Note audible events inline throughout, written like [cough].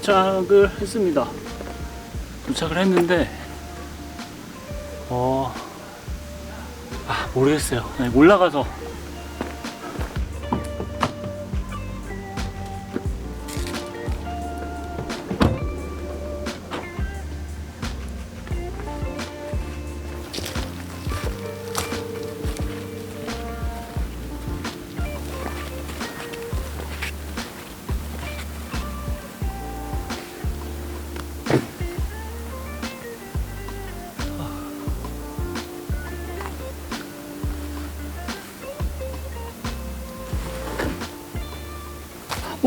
도착을 했습니다. 도착을 했는데, 어, 아, 모르겠어요. 네, 올라가서.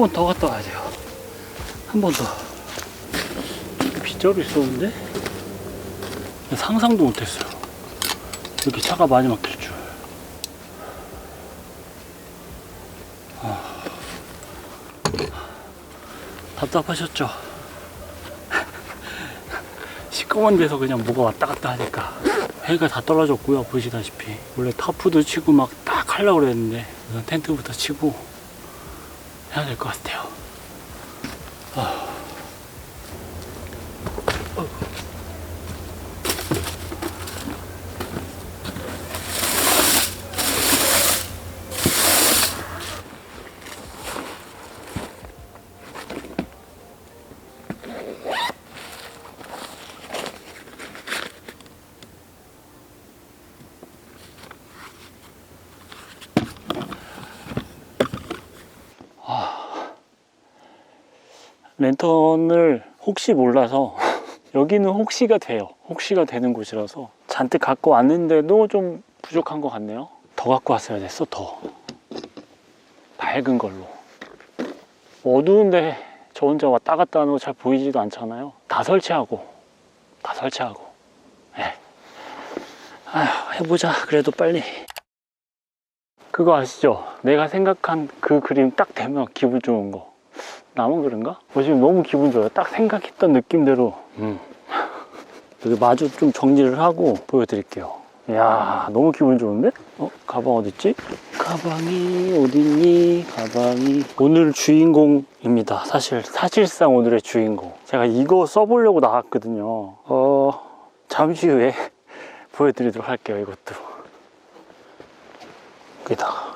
번 더 갔다 와야 돼요. 한 번 더. 빗자루 있었는데? 상상도 못했어요. 이렇게 차가 많이 막힐 줄. 아. 답답하셨죠? [laughs] 시꺼먼 데서 그냥 뭐가 왔다 갔다 하니까 해가 다 떨어졌고요 보시다시피 원래 타프도 치고 막 딱 하려고 그랬는데 텐트부터 치고 해야 될 것 같아요. 랜턴을 혹시 몰라서 [laughs] 여기는 혹시가 돼요. 혹시가 되는 곳이라서 잔뜩 갖고 왔는데도 좀 부족한 것 같네요. 더 갖고 왔어야 됐어, 더. 밝은 걸로. 어두운데 저 혼자 왔다 갔다 하는 거 잘 보이지도 않잖아요. 다 설치하고, 다 설치하고. 예. 아휴, 해보자. 그래도 빨리. 그거 아시죠? 내가 생각한 그 그림 딱 되면 기분 좋은 거. 나만 그런가? 어, 지금 너무 기분 좋아요. 딱 생각했던 느낌대로. 음. 여기 마주 좀 정리를 하고 보여드릴게요. 이야, 너무 기분 좋은데? 어, 가방 어딨지? 가방이 어딨니? 가방이. 오늘 주인공입니다. 사실, 사실상 오늘의 주인공. 제가 이거 써보려고 나왔거든요. 어, 잠시 후에 [laughs] 보여드리도록 할게요, 이것도. 여기다가.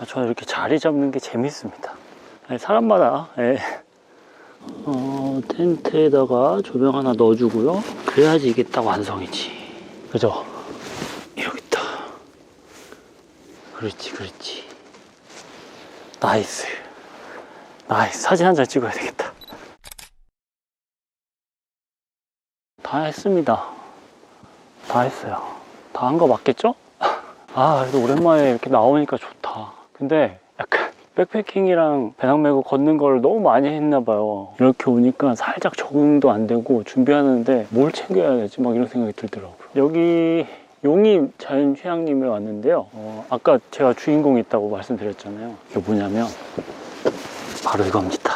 아, 저는 이렇게 자리 잡는 게 재밌습니다. 사람마다 예. 어, 텐트에다가 조명 하나 넣어주고요. 그래야지 이게 딱 완성이지. 그죠? 여기 있다. 그렇지, 그렇지. 나이스. 나이스. 사진 한 장 찍어야 되겠다. 다 했습니다. 다 했어요. 다 한 거 맞겠죠? 아, 그래도 오랜만에 이렇게 나오니까 좋다. 근데 백패킹이랑 배낭 메고 걷는 걸 너무 많이 했나 봐요. 이렇게 오니까 살짝 적응도 안 되고 준비하는데 뭘 챙겨야 되지? 막 이런 생각이 들더라고요. 여기 용인 자연휴양림에 왔는데요. 어, 아까 제가 주인공이 있다고 말씀드렸잖아요. 이게 뭐냐면 바로 이겁니다.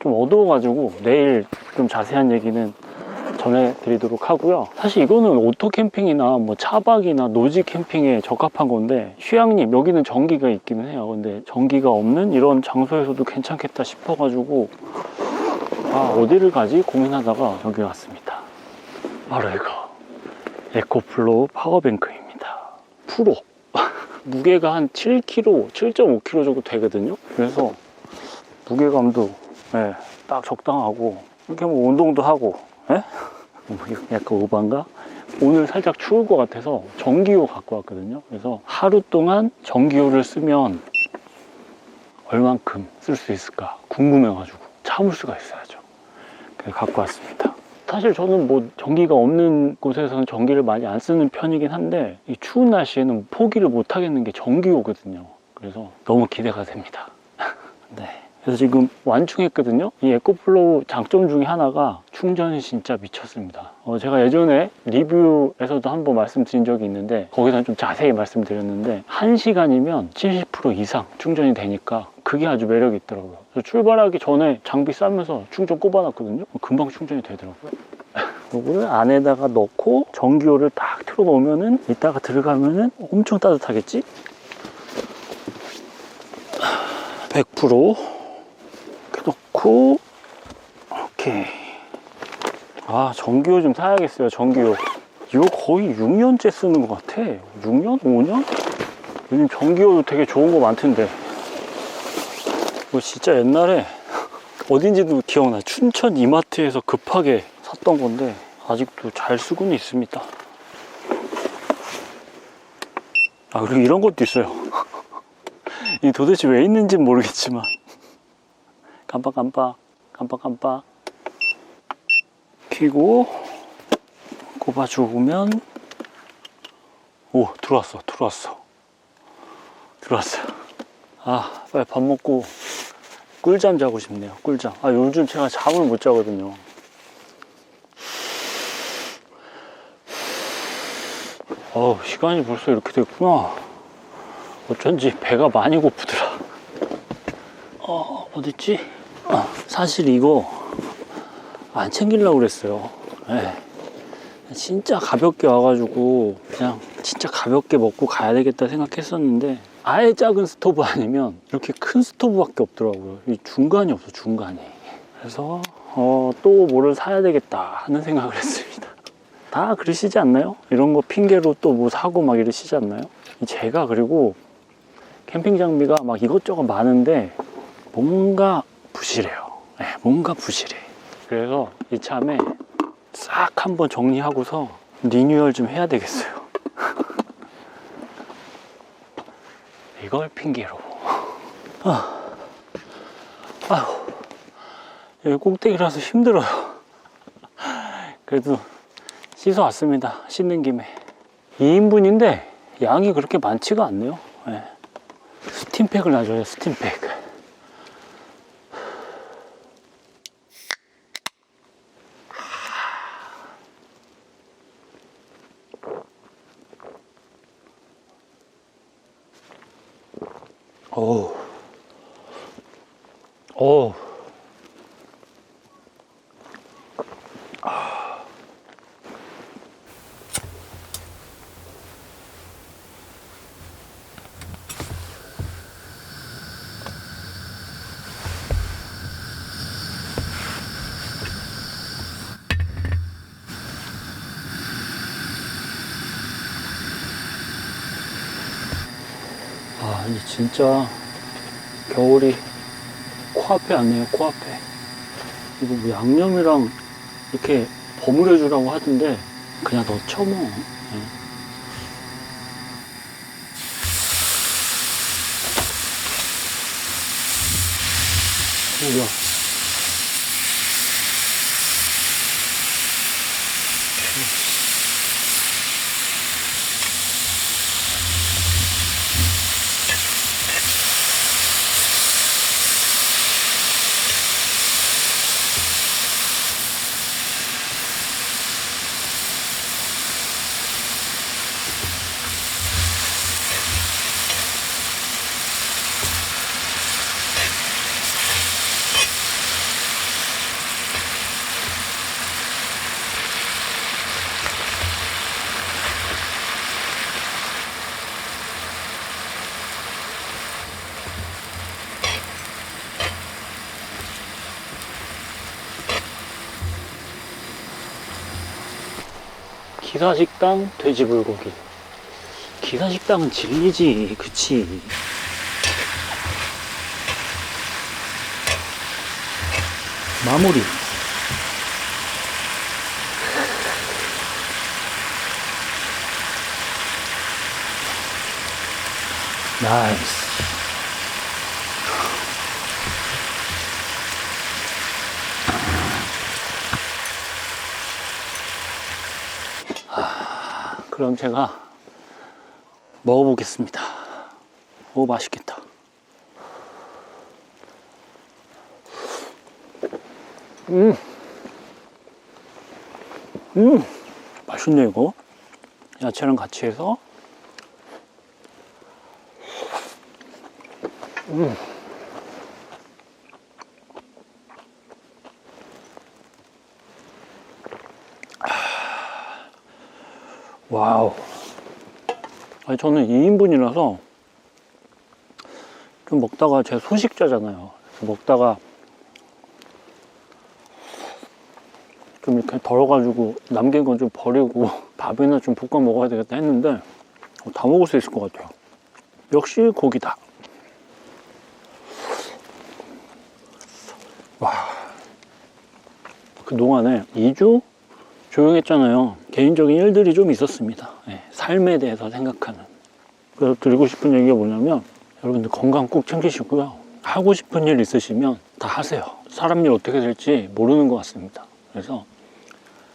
좀 어두워가지고 내일 좀 자세한 얘기는 전해드리도록 하고요. 사실 이거는 오토 캠핑이나 뭐 차박이나 노지 캠핑에 적합한 건데 휴양림 여기는 전기가 있기는 해요. 근데 전기가 없는 이런 장소에서도 괜찮겠다 싶어가지고 아 어디를 가지 고민하다가 여기 왔습니다. 바로 이거 에코플로우 파워뱅크입니다. 프로 [laughs] 무게가 한 7kg, 7.5kg 정도 되거든요. 그래서 무게감도 예, 딱 적당하고 이렇게 뭐 운동도 하고 예? 뭐 약간 오반가? 오늘 살짝 추울 것 같아서 전기요 갖고 왔거든요. 그래서 하루 동안 전기요를 쓰면 얼만큼 쓸 수 있을까 궁금해가지고 참을 수가 있어야죠. 그래서 갖고 왔습니다. 사실 저는 뭐 전기가 없는 곳에서는 전기를 많이 안 쓰는 편이긴 한데 이 추운 날씨에는 포기를 못 하겠는 게 전기요거든요. 그래서 너무 기대가 됩니다. [laughs] 네. 그래서 지금 완충했거든요. 이 에코플로우 장점 중에 하나가 충전이 진짜 미쳤습니다. 어, 제가 예전에 리뷰에서도 한번 말씀드린 적이 있는데 거기서 좀 자세히 말씀드렸는데 1시간이면 70% 이상 충전이 되니까 그게 아주 매력이 있더라고요. 출발하기 전에 장비 싸면서 충전 꼽아놨거든요. 금방 충전이 되더라고요. [laughs] 요거를 안에다가 넣고 전기요를 딱 틀어 놓으면은 이따가 들어가면은 엄청 따뜻하겠지? 100% 이렇게 넣고 오케이. 아 전기요 좀 사야겠어요 전기요. 이거 거의 6년째 쓰는 것 같아. 6년? 5년? 요즘 전기요도 되게 좋은 거 많던데. 이거 진짜 옛날에 [laughs] 어딘지도 기억나. 춘천 이마트에서 급하게 샀던 건데 아직도 잘 쓰고는 있습니다. 아 그리고 이런 것도 있어요. [laughs] 이 도대체 왜 있는지 모르겠지만 깜빡깜빡 깜빡깜빡. 켜고 꼽아 주면. 오 들어왔어 들어왔어. 들어왔어요. 아 빨리 밥 먹고 꿀잠 자고 싶네요 꿀잠. 아 요즘 제가 잠을 못 자거든요. 어우 시간이 벌써 이렇게 됐구나. 어쩐지 배가 많이 고프더라. 어 어딨지? 아, 사실 이거 안 챙기려고 그랬어요 예. 진짜 가볍게 와가지고 그냥 진짜 가볍게 먹고 가야 되겠다 생각했었는데 아예 작은 스토브 아니면 이렇게 큰 스토브밖에 없더라고요 이 중간이 없어 중간이 그래서 어, 또 뭐를 사야 되겠다 하는 생각을 [laughs] 했습니다 다 그러시지 않나요? 이런 거 핑계로 또 뭐 사고 막 이러시지 않나요? 제가 그리고 캠핑 장비가 막 이것저것 많은데 뭔가 부실해요 네, 뭔가 부실해 그래서 이참에 싹 한번 정리하고서 리뉴얼 좀 해야 되겠어요. [laughs] 이걸 핑계로. 아, 아휴, 여기 꼭대기라서 힘들어요. 그래도 씻어 왔습니다. 씻는 김에. 2인분인데 양이 그렇게 많지가 않네요. 네. 스팀팩을 놔줘요, 스팀팩. 어우. 어우. 아, 이제 진짜 겨울이 코앞에 왔네요, 코앞에. 이거 뭐 양념이랑 이렇게 버무려 주라고 하던데, 그냥 넣죠, 뭐. 예. 뭐야. 기사식당 돼지불고기. 기사식당은 진리지, 그치. 마무리. 나이스. 그럼 제가 먹어보겠습니다. 오, 맛있겠다. 음. 음. 맛있네, 이거. 야채랑 같이 해서. 음. 와우. 아니, 저는 2인분이라서 좀 먹다가 제가 소식자잖아요. 먹다가 좀 이렇게 덜어가지고 남긴 건 좀 버리고 [laughs] 밥이나 좀 볶아 먹어야 되겠다 했는데 어, 다 먹을 수 있을 것 같아요. 역시 고기다. 와. 그동안에 2주 조용했잖아요. 개인적인 일들이 좀 있었습니다. 예, 삶에 대해서 생각하는. 그래서 드리고 싶은 얘기가 뭐냐면 여러분들 건강 꼭 챙기시고요. 하고 싶은 일 있으시면 다 하세요. 사람 일 어떻게 될지 모르는 것 같습니다. 그래서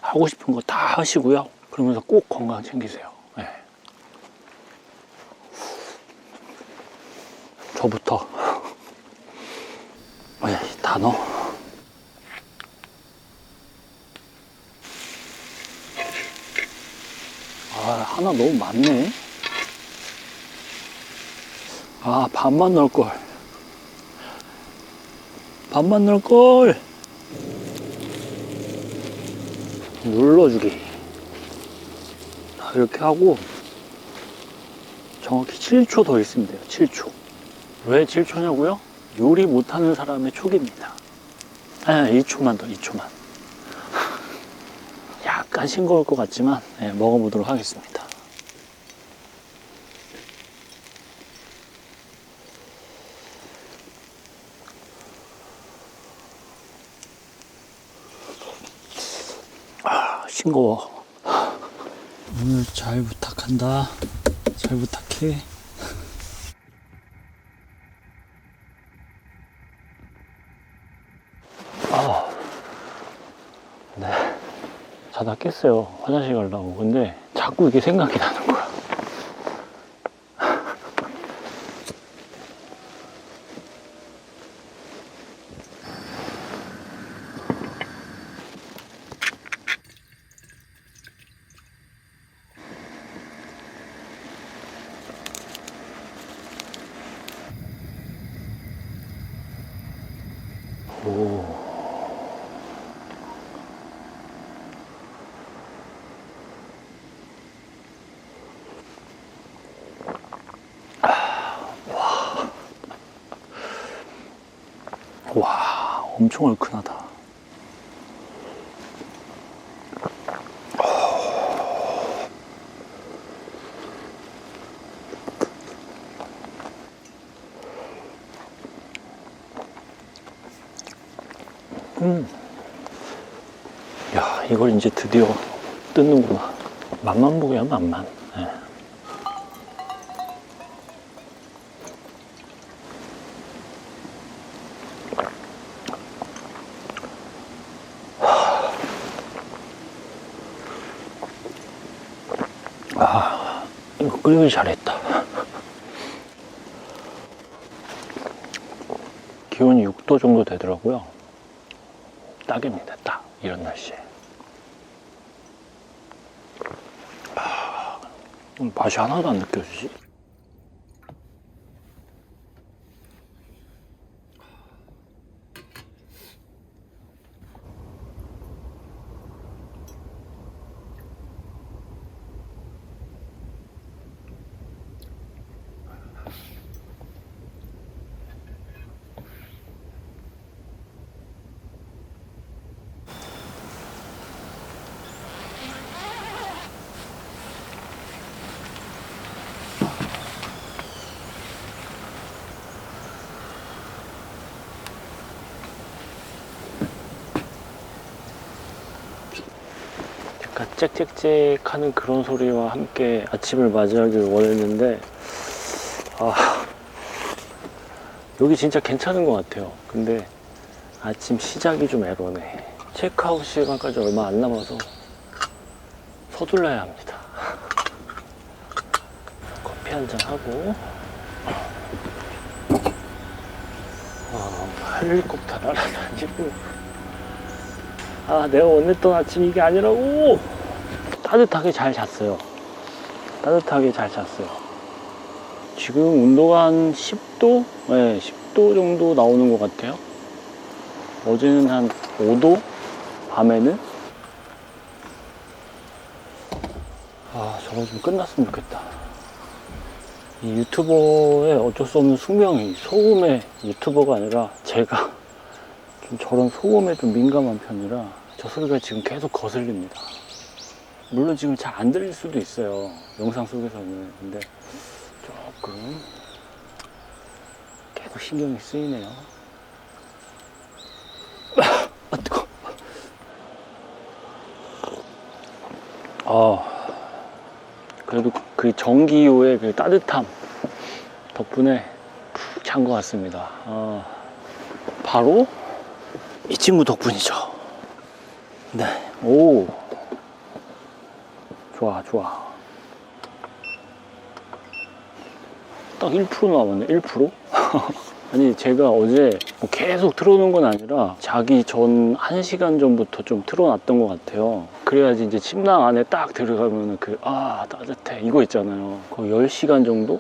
하고 싶은 거 다 하시고요. 그러면서 꼭 건강 챙기세요. 예. 저부터. [laughs] 예, 단어. 아, 하나 너무 많네. 아, 반만 넣을걸. 반만 넣을걸. 눌러주기. 자, 이렇게 하고, 정확히 7초 더 있으면 돼요. 7초. 왜 7초냐고요? 요리 못하는 사람의 촉입니다. 아, 2초만 더, 2초만. [laughs] 약간 싱거울 것 같지만, 예, 먹어보도록 하겠습니다. 아, 싱거워. 오늘 잘 부탁한다. 잘 부탁해. 아, 네. 자다 깼어요. 화장실 가려고. 근데 자꾸 이게 생각이 나는 거야. 오. 와, 엄청 얼큰하다. 음. 야, 이걸 이제 드디어 뜯는구나. 맛만 보게 하면 맛만. 예. 아, 끓이기 잘했다. 기온이 6도 정도 되더라고요. 딱입니다, 딱. 이런 날씨에. 아, 음, 맛이 하나도 안 느껴지지? 약간 짹짹짹 하는 그런 소리와 함께 아침을 맞이하길 원했는데 아 여기 진짜 괜찮은 것 같아요. 근데 아침 시작이 좀 애로네. 체크아웃 시간까지 얼마 안 남아서 서둘러야 합니다. 커피 한 잔 하고. 아, 헬리콥터 날아다니고 아, 내가 원했던 아침 이게 아니라고! 따뜻하게 잘 잤어요. 따뜻하게 잘 잤어요. 지금 온도가 한 10도? 네, 10도 정도 나오는 것 같아요. 어제는 한 5도? 밤에는? 아, 저거 좀 끝났으면 좋겠다. 이 유튜버의 어쩔 수 없는 숙명이 소음의 유튜버가 아니라 제가 좀 저런 소음에 좀 민감한 편이라 저 소리가 지금 계속 거슬립니다. 물론 지금 잘 안 들릴 수도 있어요. 영상 속에서는. 근데 조금 계속 신경이 쓰이네요. [coughs] 아, 뜨거. 아, 그래도 그 전기요의 그 따뜻함 덕분에 푹 잔 것 같습니다. 아, 바로 이 친구 덕분이죠. 네, 오, 좋아, 좋아. 딱 1% 남았네, 1%? [laughs] 아니, 제가 어제 뭐 계속 틀어놓은 건 아니라 자기 전 1시간 전부터 좀 틀어놨던 것 같아요. 그래야지 이제 침낭 안에 딱 들어가면 그, 아, 따뜻해. 이거 있잖아요. 거의 10시간 정도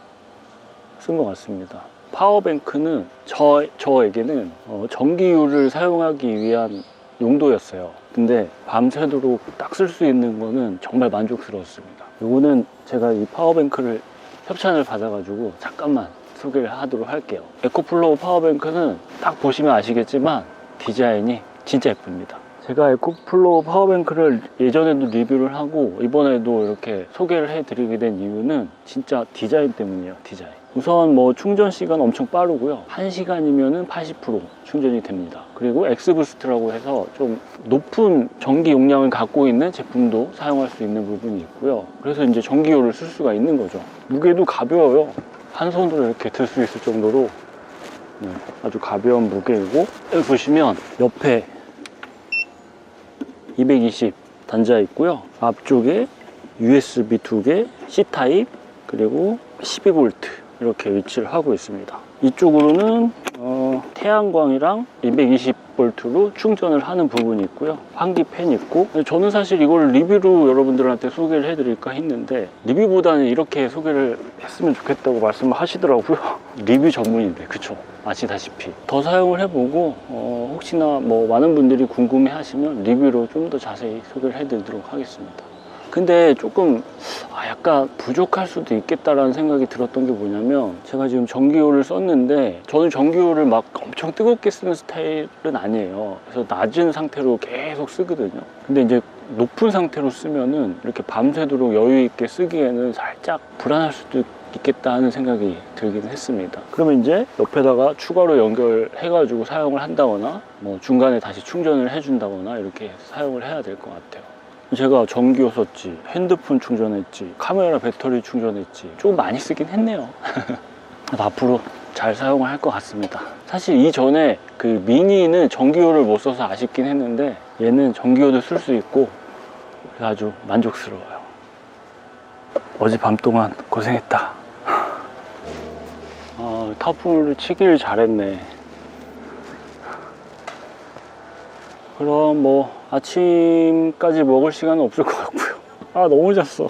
쓴 것 같습니다. 파워뱅크는 저, 저에게는 어, 전기유를 사용하기 위한 용도였어요. 근데 밤새도록 딱 쓸 수 있는 거는 정말 만족스러웠습니다. 요거는 제가 이 파워뱅크를 협찬을 받아가지고 잠깐만 소개를 하도록 할게요. 에코플로우 파워뱅크는 딱 보시면 아시겠지만 디자인이 진짜 예쁩니다. 제가 에코플로우 파워뱅크를 예전에도 리뷰를 하고 이번에도 이렇게 소개를 해드리게 된 이유는 진짜 디자인 때문이에요. 디자인. 우선 뭐 충전 시간 엄청 빠르고요. 1시간이면 은 80% 충전이 됩니다. 그리고 엑스부스트라고 해서 좀 높은 전기 용량을 갖고 있는 제품도 사용할 수 있는 부분이 있고요. 그래서 이제 전기요를 쓸 수가 있는 거죠. 무게도 가벼워요. 한 손으로 이렇게 들 수 있을 정도로 네, 아주 가벼운 무게이고 여기 보시면 옆에 220 단자 있고요. 앞쪽에 USB 두 개, C타입 그리고 12V 이렇게 위치를 하고 있습니다. 이쪽으로는 어, 태양광이랑 220V로 충전을 하는 부분이 있고요. 환기 팬 있고 저는 사실 이걸 리뷰로 여러분들한테 소개를 해드릴까 했는데 리뷰보다는 이렇게 소개를 했으면 좋겠다고 말씀을 하시더라고요. [laughs] 리뷰 전문인데 그쵸? 아시다시피 더 사용을 해보고 어, 혹시나 뭐 많은 분들이 궁금해 하시면 리뷰로 좀 더 자세히 소개를 해드리도록 하겠습니다. 근데 조금 아, 약간 부족할 수도 있겠다라는 생각이 들었던 게 뭐냐면 제가 지금 전기요를 썼는데 저는 전기요를 막 엄청 뜨겁게 쓰는 스타일은 아니에요. 그래서 낮은 상태로 계속 쓰거든요. 근데 이제 높은 상태로 쓰면은 이렇게 밤새도록 여유 있게 쓰기에는 살짝 불안할 수도 있겠다 하는 생각이 들긴 했습니다. 그러면 이제 옆에다가 추가로 연결해 가지고 사용을 한다거나 뭐 중간에 다시 충전을 해 준다거나 이렇게 사용을 해야 될 것 같아요. 제가 전기요 썼지, 핸드폰 충전했지, 카메라 배터리 충전했지. 조금 많이 쓰긴 했네요. [laughs] 앞으로 잘 사용을 할 것 같습니다. 사실 이전에 그 미니는 전기요를 못 써서 아쉽긴 했는데 얘는 전기요도 쓸 수 있고 아주 만족스러워요. 어젯밤 동안 고생했다. [laughs] 아, 타프를 치기를 잘했네. 그럼 뭐 아침까지 먹을 시간은 없을 것 같고요. 아 너무 잤어.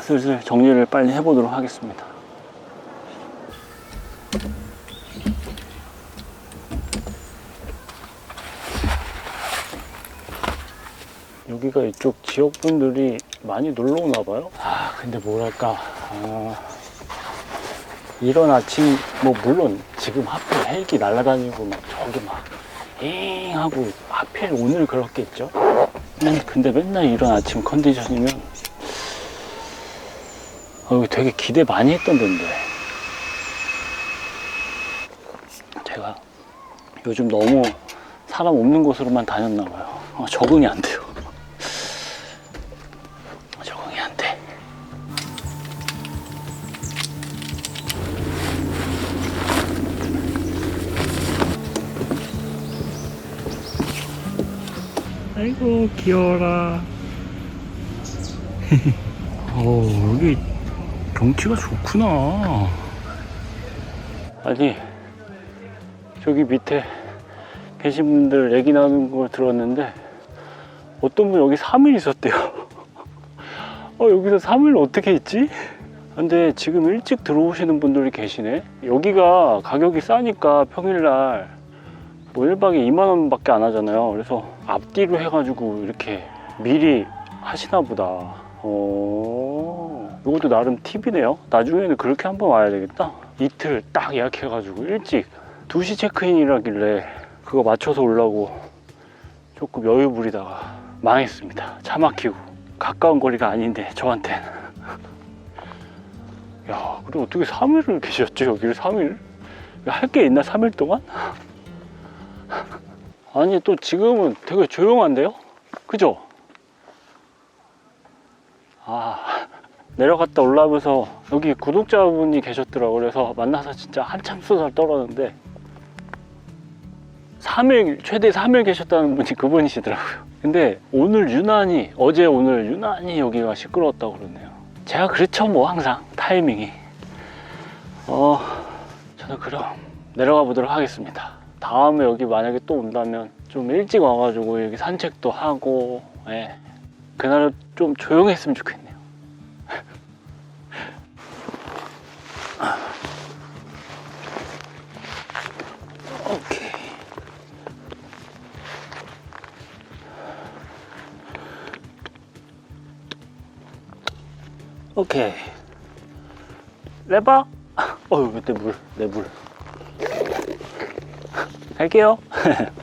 슬슬 정리를 빨리 해보도록 하겠습니다. 여기가 이쪽 지역 분들이 많이 놀러 오나 봐요. 아 근데 뭐랄까 아, 이런 아침 뭐 물론 지금 하필 헬기 날아다니고 막 저기 막 잉 하고 하필 오늘 그렇겠죠. 맨 근데 맨날 이런 아침 컨디션이면 어, 되게 기대 많이 했던 데인데 제가 요즘 너무 사람 없는 곳으로만 다녔나 봐요. 어, 적응이 안 돼요. 아이고 귀여워라. [laughs] 어 여기 경치가 좋구나. 아니 저기 밑에 계신 분들 얘기 나누는 걸 들었는데 어떤 분 여기 3일 있었대요. [laughs] 어 여기서 3일 어떻게 있지? 근데 지금 일찍 들어오시는 분들이 계시네. 여기가 가격이 싸니까 평일날 뭐 1박에 2만 원 밖에 안 하잖아요. 그래서 앞뒤로 해가지고 이렇게 미리 하시나 보다. 어, 어, 이것도 나름 팁이네요. 나중에는 그렇게 한번 와야 되겠다. 이틀 딱 예약해가지고 일찍 2시 체크인이라길래 그거 맞춰서 오려고 조금 여유 부리다가 망했습니다. 차 막히고 가까운 거리가 아닌데 저한테는. [laughs] 야, 그리고 어떻게 3일을 계셨죠? 여기를 3일? 할 게 있나 3일 동안? 아니 또 지금은 되게 조용한데요? 그죠? 아 [laughs] 내려갔다 올라오면서 여기 구독자분이 계셨더라고 그래서 만나서 진짜 한참 수다 떨었는데 3일 최대 3일 계셨다는 분이 그분이시더라고요. 근데 오늘 유난히 어제 오늘 유난히 여기가 시끄러웠다고 그러네요. 제가 그렇죠 뭐 항상 타이밍이. 어 저는 그럼 내려가 보도록 하겠습니다 다음에 여기 만약에 또 온다면 좀 일찍 와가지고 여기 산책도 하고 예. 그날은 좀 조용했으면 좋겠네요 [laughs] 오케이 오케이 레바 [laughs] 어휴 내 물, 내 물. 갈게요. [laughs]